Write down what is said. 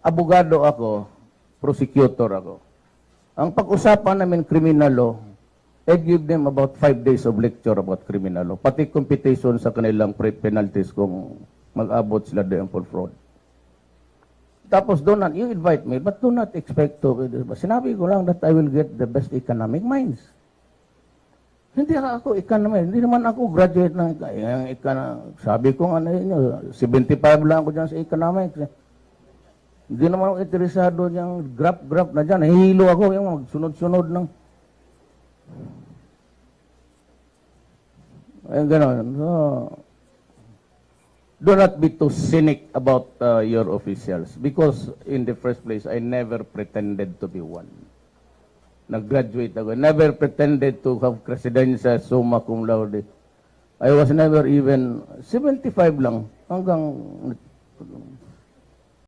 abogado ako, prosecutor ako. Ang pag-usapan namin criminal law, I give them about five days of lecture about criminal law. Pati competition sa kanilang penalties kung mag-abot sila doon for fraud. Tapos do not, you invite me, but do not expect to, sinabi ko lang that I will get the best economic minds. Hindi ako economic, hindi naman ako graduate ng economic. Sabi ko ano yun, 75 lang ako dyan sa economics. Hindi naman ako interesado yung graph-graph na dyan. Hihilo ako yung sunod-sunod ng... Ayun, gano'n. So, do not be too cynic about uh, your officials because in the first place, I never pretended to be one. Nag-graduate ako. Never pretended to have presidensya summa cum laude. I was never even 75 lang hanggang